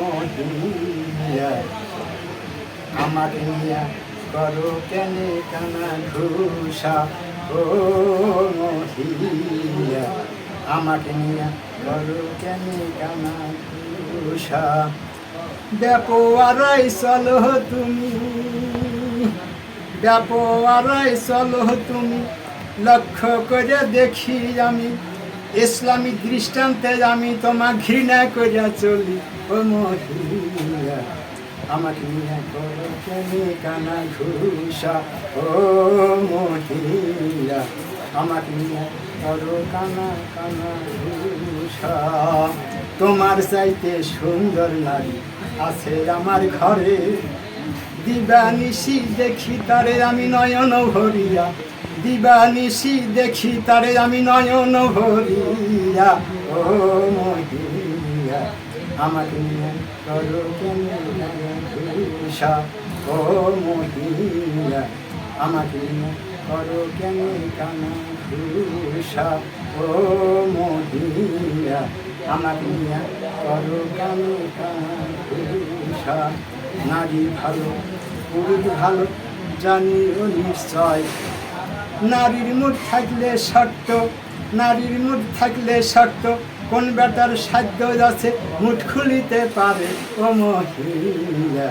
মহিলা আমাকে নিয়া করো কেন কানা ঘুষা। ও মহিলা আমাকে নিয়া করো কেন কানা ঘুষা। ব্যাপোয়ারাই চলো তুমি ব্যাপোয়ারাই চলো তুমি, লক্ষ্য করে দেখি আমি ইসলামী দৃষ্টান্তে আমি তোমার ঘৃণা করিয়া চলি। ও মহিলা, আমাকে নিয়ে করো কেনে কানা ঘুষা। ও মহিলা, আমাকে নিয়ে করো কানা কানা ঘুষা। তোমার চাইতে সুন্দর নারী আছে আমার ঘরে। দিবানিশি দেখি তারে আমি নয়ন ভরিয়া। দিবানিশি দেখি তারে আমি নয়ন ভরিয়া। ও মহিয়া, আমাকে নিয়ে করো কেন ও মহিয়া, আমাকে নিয়ে করো কেন কানা ঘুষা ও মহিয়া, আমাকে নিয়ে করো কেন কানা ঘুষা নারী ভালো, পুরুষ ভালো জানি ও নিশ্চয়। নারীর মুখ থাকলে শক্ত, নারীর মুখ থাকলে শক্ত, কোন বেটার সাধ্য আছে মুঠ খুলিতে পারে? ও মহিলা,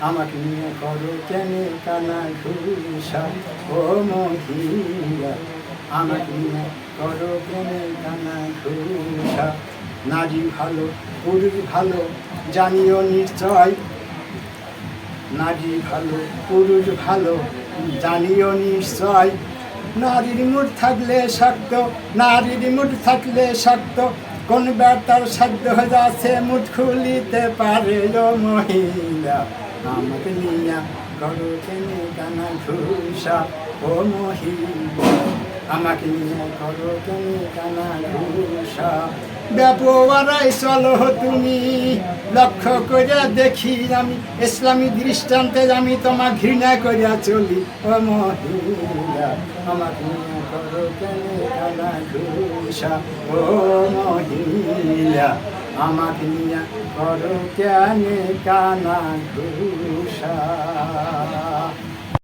আমাকে নিয়ে করো কেন কানা ঘুষা। ও মহিলা, আমাকে নিয়ে করো কেন কানা ঘুষা। নারী ভালো, পুরুষ ভালো, জানিও নিশ্চয়। নারী ভালো, পুরুষ ভালো, জানিও নিশ্চয়। নারীর মুঠ থাকলে শক্ত, নারীর মুঠ থাকলে শক্ত। কোন ব্যাটার সাধ্য হয়ে যাচ্ছে মুঠ খুলিতে পারে মহিলা। আমাকে নিয়া করো কেন কানা ঘুষা, ও মহিলা। আমাকে নিয়ে কেনে ব্যবহারাই চলো তুমি। লক্ষ্য করে দেখি আমি, ইসলামী দৃষ্টান্তে আমি তোমার ঘৃণা করিয়া চলি। ও আমাকে নিয়ে কেনে আমাকে নিয়ে করো কেনে কানা ঘুষা